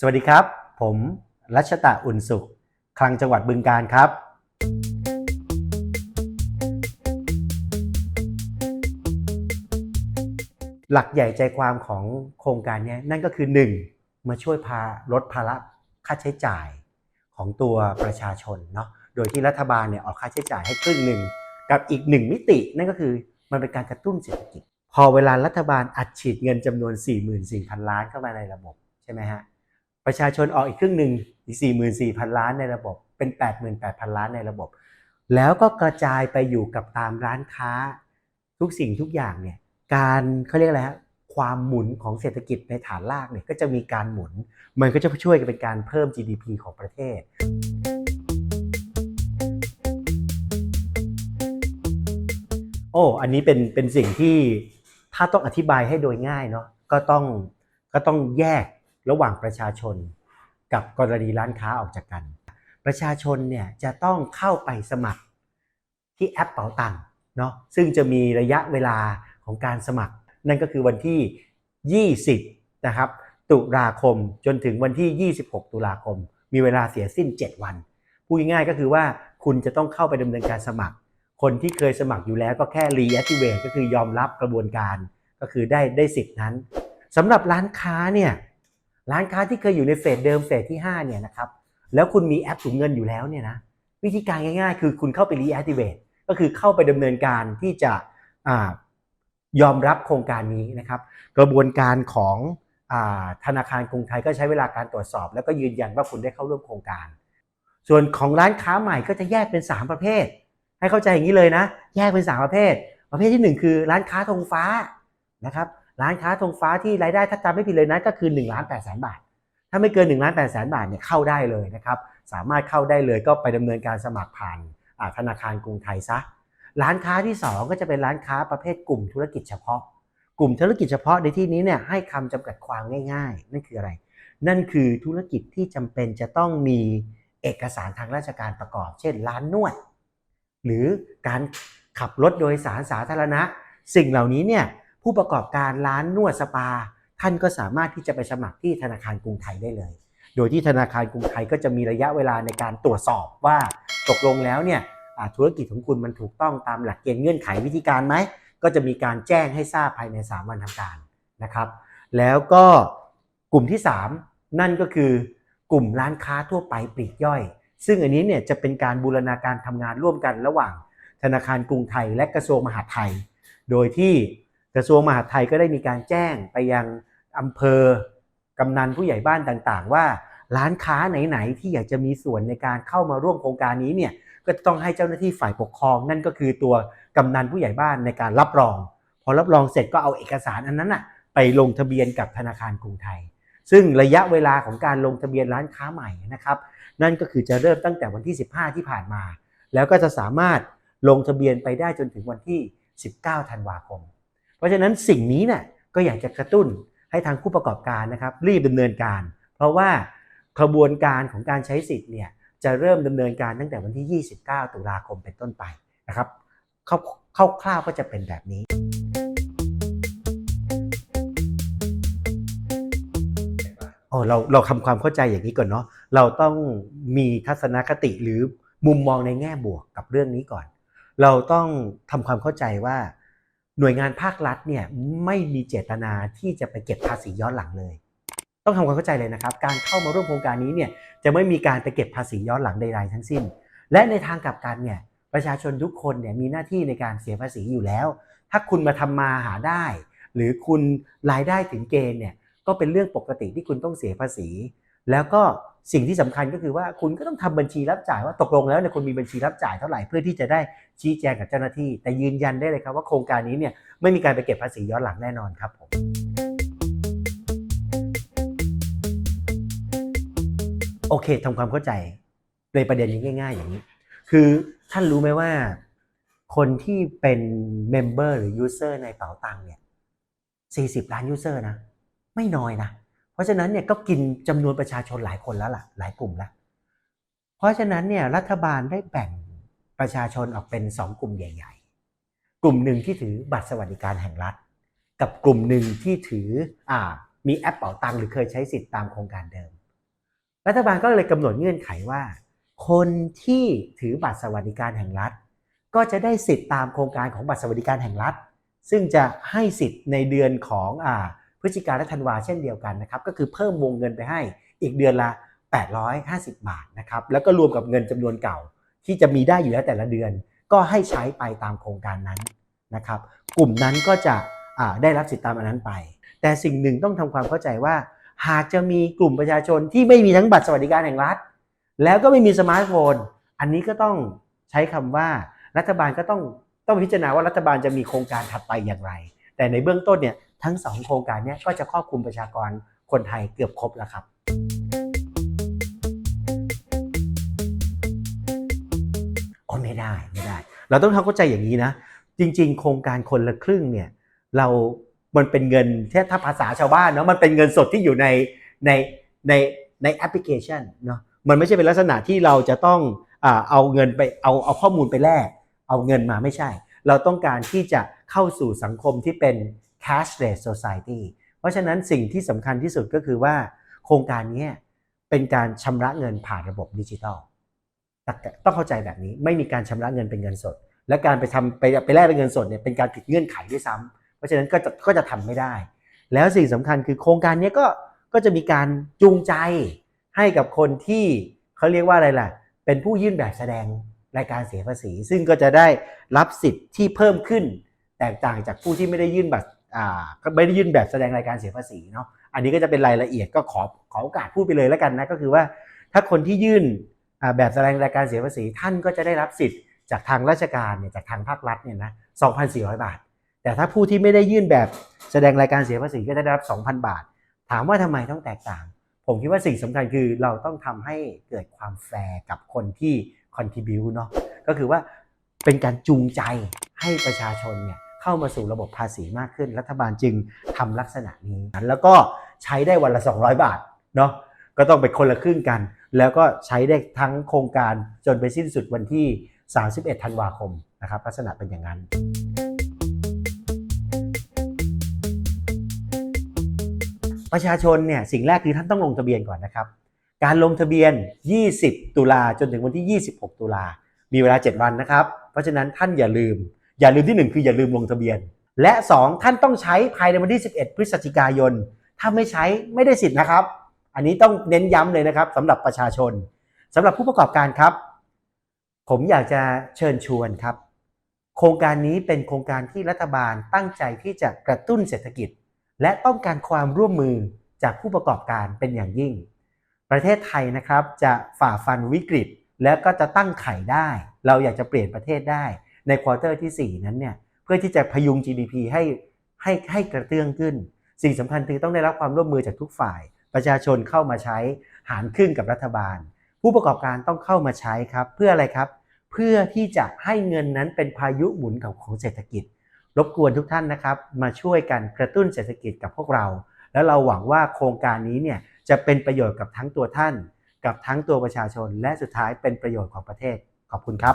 สวัสดีครับ ผมรัชตะอุ่นสุข คลังจังหวัดบึงการครับ หลักใหญ่ใจความของโครงการนี้นั่นก็คือ 1. มาช่วยพาลดภาระค่าใช้จ่ายของตัวประชาชนเนาะโดยที่รัฐบาลเนี่ยออกค่าใช้จ่ายให้ครึ่งหนึ่งกับอีกหนึ่งมิติ นั่นก็คือมันเป็นการกระตุ้นเศรษฐกิจ พอเวลารัฐบาลอัดฉีดเงินจำนวน 44,000 ล้านเข้ามาในระบบใช่ไหมฮะ ประชาชนออกอีกครึ่งหนึ่งอีก 44,000 ล้านในระบบ เป็น 88,000 ล้านในระบบ แล้วก็กระจายไปอยู่กับตามร้านค้า ทุกสิ่งทุกอย่างเนี่ยการเขาเรียกอะไรฮะความหมุนของเศรษฐกิจในฐานรากเนี่ยก็จะมีการหมุน มันก็จะช่วยกันเป็นการเพิ่ม GDP ของประเทศ โอ้ อันนี้เป็นเป็นสิ่งที่ถ้าต้องอธิบายให้โดยง่ายเนาะก็ต้องก็ต้องแยก ระหว่างประชาชน กับกรณีร้านค้าออกจากกัน ประชาชนเนี่ยจะต้องเข้าไปสมัครที่แอปเป๋าตังค์เนาะซึ่งจะมีระยะเวลาของการสมัคร นั่นก็คือวันที่ 20 นะครับ ตุลาคมจนถึงวันที่ 26 ตุลาคม มีเวลาเสียสิ้น 7 วันพูดง่ายๆก็คือว่าคุณจะต้องเข้าไปดำเนินการสมัคร คนที่เคยสมัครอยู่แล้วก็แค่ reactivate ก็คือยอมรับกระบวนการ ก็คือได้ได้สิทธินั้นสำหรับร้านค้าเนี่ย ร้านค้าที่เคยอยู่ในเฟสเดิมเฟสที่5เนี่ยนะครับแล้วคุณมีแอปถุงเงินอยู่แล้วเนี่ยนะวิธีการง่ายๆ คือคุณเข้าไป reactivate ก็คือเข้าไปดำเนินการที่จะอยอมรับโครงการนี้นะครับ กระบวนการของอธนาคารกรุงไทยก็ใช้เวลาการตรวจสอบ แล้วก็ยืนยันว่าคุณได้เข้าร่วมโครงการ ส่วนของร้านค้าใหม่ก็จะแยกเป็น 3 ประเภท ให้เข้าใจอย่างนี้เลยนะ แยกเป็น 3 ประเภท ประเภทที่ 1 คือร้านค้าธงฟ้านะครับ ร้านค้าธงฟ้าที่รายได้ถ้าจำไม่ผิดเลยนะก็คือ1ล้าน8แสนบาท ถ้าไม่เกิน1ล้าน8แสนบาทเนี่ยเข้าได้เลยนะครับสามารถเข้าได้เลยก็ไปดำเนินการสมัครผ่านธนาคารกรุงไทยซะร้านค้าที่ 2 ก็จะเป็นร้านค้าประเภทกลุ่มธุรกิจเฉพาะ กลุ่มธุรกิจเฉพาะในที่นี้เนี่ยให้คำจำกัดความง่าย ๆ นั่นคืออะไร นั่นคือธุรกิจที่จำเป็นจะต้องมีเอกสารทางราชการประกอบ เช่น ร้านนวด หรือการขับรถโดยสารสาธารณะ สิ่งเหล่านี้เนี่ย ผู้ประกอบการร้านนวดสปา ท่านก็สามารถที่จะไปสมัครที่ธนาคารกรุงไทยได้เลย โดยที่ธนาคารกรุงไทยก็จะมีระยะเวลาในการตรวจสอบว่าตกลงแล้วเนี่ยธุรกิจของคุณมันถูกต้องตามหลักเกณฑ์เงื่อนไขวิธีการไหม ก็จะมีการแจ้งให้ทราบภายใน 3 วันทำการนะครับ แล้วก็กลุ่มที่ 3 นั่นก็คือกลุ่มร้านค้าทั่วไปปลีกย่อย ซึ่งอันนี้เนี่ยจะเป็นการบูรณาการทำงานร่วมกันระหว่าง ธนาคารกรุงไทยและกระทรวงมหาดไทย โดยที่ กระทรวงมหาดไทยก็ได้มีการแจ้งไปยังอำเภอกำนันผู้ใหญ่บ้านต่างๆ ว่าร้านค้าไหนๆที่อยากจะมีส่วนในการเข้ามาร่วมโครงการนี้เนี่ยก็ต้องให้เจ้าหน้าที่ฝ่ายปกครอง นั่นก็คือตัวกำนันผู้ใหญ่บ้านในการรับรอง พอรับรองเสร็จก็เอาเอกสารอันนั้นอะไปลงทะเบียนกับธนาคารกรุงไทย ซึ่งระยะเวลาของการลงทะเบียนร้านค้าใหม่นะครับนั่นก็คือจะเริ่มตั้งแต่วันที่ 15 ที่ผ่านมา แล้วก็จะสามารถลงทะเบียนไปได้จนถึงวันที่ 19 ธันวาคม เพราะฉะนั้นสิ่งนี้เนี่ยก็อยากจะกระตุ้นให้ทางผู้ประกอบการนะครับ รีบดำเนินการ เพราะว่ากระบวนการของการใช้สิทธิ์เนี่ยจะเริ่มดำเนินการตั้งแต่วันที่ 29 ตุลาคมเป็นต้นไปนะครับคร่าวๆก็จะเป็นแบบนี้โอ้เราเราทำความเข้าใจอย่างนี้ก่อนเนาะเราต้องมีทัศนคติหรือมุมมองในแง่บวกกับเรื่องนี้ก่อน เราต้องทำความเข้าใจว่า หน่วยงานภาครัฐเนี่ยไม่มีเจตนาที่จะไปเก็บภาษีย้อนหลังเลย ต้องทำความเข้าใจเลยนะครับ การเข้ามาร่วมโครงการนี้เนี่ยจะไม่มีการไปเก็บภาษีย้อนหลังใดๆทั้งสิ้น และในทางกลับกันเนี่ยประชาชนทุกคนเนี่ยมีหน้าที่ในการเสียภาษีอยู่แล้ว ถ้าคุณมาทำมาหาได้ หรือคุณรายได้ถึงเกณฑ์เนี่ยก็เป็นเรื่องปกติที่คุณต้องเสียภาษี แล้วก็สิ่งที่สำคัญก็คือว่าคุณก็ต้องทำบัญชีรับจ่ายว่าตกลงแล้วเนี่ยคุณมีบัญชีรับจ่ายเท่าไหร่เพื่อที่จะได้ชี้แจงกับเจ้าหน้าที่ แต่ยืนยันได้เลยครับว่าโครงการนี้เนี่ยไม่มีการไปเก็บภาษีย้อนหลังแน่นอนครับผมโอเคทำความเข้าใจในประเด็นนี้ง่าย ๆ อย่างนี้ คือท่านรู้ไหมว่า คนที่เป็นเมมเบอร์หรือยูเซอร์ในเป๋าตังเนี่ย40 ล้านยูเซอร์นะ ไม่น้อยนะ เพราะฉะนั้นเนี่ยก็กินจำนวนประชาชนหลายคนแล้วล่ะ หลายกลุ่มแล้ว เพราะฉะนั้นเนี่ยรัฐบาลได้แบ่งประชาชนออกเป็น2กลุ่มใหญ่ ๆ กลุ่มหนึ่งที่ถือบัตรสวัสดิการแห่งรัฐ กับกลุ่มหนึ่งที่ถืออ่ามีแอปเป๋าตังหรือเคยใช้สิทธิ์ตามโครงการเดิม รัฐบาลก็เลยกำหนดเงื่อนไขว่า คนที่ถือบัตรสวัสดิการแห่งรัฐ ก็จะได้สิทธิ์ตามโครงการของบัตรสวัสดิการแห่งรัฐ ซึ่งจะให้สิทธิ์ในเดือนของอ่า พฤศจิกาและธันวาเช่นเดียวกันนะครับก็คือเพิ่มวงเงินไปให้อีกเดือนละ 850 บาทนะครับแล้วก็รวมกับเงินจำนวนเก่า ที่จะมีได้อยู่แล้วแต่ละเดือน ก็ให้ใช้ไปตามโครงการนั้นนะครับกลุ่มนั้นก็จะได้รับสิทธิ์ตามอันนั้นไป แต่สิ่งหนึ่งต้องทำความเข้าใจว่า หากจะมีกลุ่มประชาชนที่ไม่มีทั้งบัตรสวัสดิการแห่งรัฐ แล้วก็ไม่มีสมาร์ทโฟน อันนี้ก็ต้องใช้คำว่ารัฐบาลก็ต้องต้องพิจารณาว่ารัฐบาลจะมีโครงการถัดไปอย่างไร แต่ในเบื้องต้นเนี่ย ทั้งสองโครงการนี้ก็จะครอบคลุมประชากรคนไทยเกือบครบแล้วครับโอ้ไม่ได้ไม่ได้ เราต้องทำเข้าใจอย่างนี้นะ จริง ๆ โครงการคนละครึ่งเนี่ยเรามันเป็นเงินที่ถ้าภาษาชาวบ้านเนาะมันเป็นเงินสดที่อยู่ในในในในแอปพลิเคชันเนาะมันไม่ใช่เป็นลักษณะที่เราจะต้องเอาเงินไปเอาเอาข้อมูลไปแลกเอาเงินมาไม่ใช่ เราต้องการที่จะเข้าสู่สังคมที่เป็น cashless society เพราะฉะนั้นสิ่งที่สำคัญที่สุดก็คือว่า โครงการนี้เป็นการชำระเงินผ่านระบบดิจิทัลต้องเข้าใจแบบนี้ไม่มีการชำระเงินเป็นเงินสด และการไปทำไปไปแลกเป็นเงินสดเนี่ยเป็นการผิดเงื่อนไขด้วยซ้ำเพราะฉะนั้นก็จะก็จะทำไม่ได้ แล้วสิ่งสำคัญคือโครงการนี้ก็ก็จะมีการจูงใจให้กับคนที่เขาเรียกว่าอะไรล่ะ เป็นผู้ยื่นแบบแสดงรายการเสียภาษี ซึ่งก็จะได้รับสิทธิ์ที่เพิ่มขึ้น แตกต่างจากผู้ที่ไม่ได้ยื่นบัตร ไม่ได้ยื่นแบบแสดงรายการเสียภาษีเนาะอันนี้ก็จะเป็นรายละเอียดก็ขอขอโอกาสพูดไปเลยแล้วกันนะก็คือว่า ถ้าคนที่ยื่นแบบแสดงรายการเสียภาษีท่านก็จะได้รับสิทธิ์จากทางราชการเนี่ยจากทางภาครัฐเนี่ยนะ2,400 บาท แต่ถ้าผู้ที่ไม่ได้ยื่นแบบแสดงรายการเสียภาษีก็จะได้รับ 2,000 บาท ถามว่าทำไมต้องแตกต่าง ผมคิดว่าสิ่งสำคัญคือเราต้องทำให้เกิดความแฟร์กับคนที่ contribu เนาะก็คือว่าเป็นการจูงใจให้ประชาชนเนี่ย เข้ามาสู่ระบบภาษีมากขึ้น รัฐบาลจึงทำลักษณะนี้ แล้วก็ใช้ได้วันละ 200 บาทเนาะก็ต้องเป็นคนละครึ่งกัน แล้วก็ใช้ได้ทั้งโครงการจนไปสิ้นสุดวันที่ 31 ธันวาคมนะครับลักษณะเป็นอย่างนั้นประชาชนเนี่ยสิ่งแรกคือท่านต้องลงทะเบียนก่อนนะครับ การลงทะเบียน 20 ตุลาจนถึงวันที่ 26 ตุลามีเวลา 7 วันนะครับ เพราะฉะนั้นท่านอย่าลืม อย่าลืมที่ 1 คืออย่าลืมลงทะเบียน และ 2 ท่านต้องใช้ภายในวันที่ 11 พฤศจิกายน ถ้าไม่ใช้ไม่ได้สิทธิ์นะครับ อันนี้ต้องเน้นย้ำเลยนะครับสำหรับประชาชนสำหรับผู้ประกอบการครับ ผมอยากจะเชิญชวนครับ โครงการนี้เป็นโครงการที่รัฐบาลตั้งใจที่จะกระตุ้นเศรษฐกิจ และต้องการความร่วมมือจากผู้ประกอบการเป็นอย่างยิ่ง ประเทศไทยนะครับจะฝ่าฟันวิกฤต แล้วก็จะตั้งไข่ได้ เราอยากจะเปลี่ยนประเทศได้ ในควอเตอร์ที่ 4 นั้นเนี่ยเพื่อที่จะพยุง GDP ให้ให้ให้กระเตื้องขึ้น สิ่งสำคัญคือต้องได้รับความร่วมมือจากทุกฝ่าย ประชาชนเข้ามาใช้หารครึ่งกับรัฐบาล ผู้ประกอบการต้องเข้ามาใช้ครับเพื่ออะไรครับ เพื่อที่จะให้เงินนั้นเป็นพายุหมุนของของเศรษฐกิจ รบกวนทุกท่านนะครับมาช่วยกันกระตุ้นเศรษฐกิจกับพวกเรา แล้วเราหวังว่าโครงการนี้เนี่ยจะเป็นประโยชน์กับทั้งตัวท่าน กับทั้งตัวประชาชน และสุดท้ายเป็นประโยชน์ของประเทศขอบคุณครับ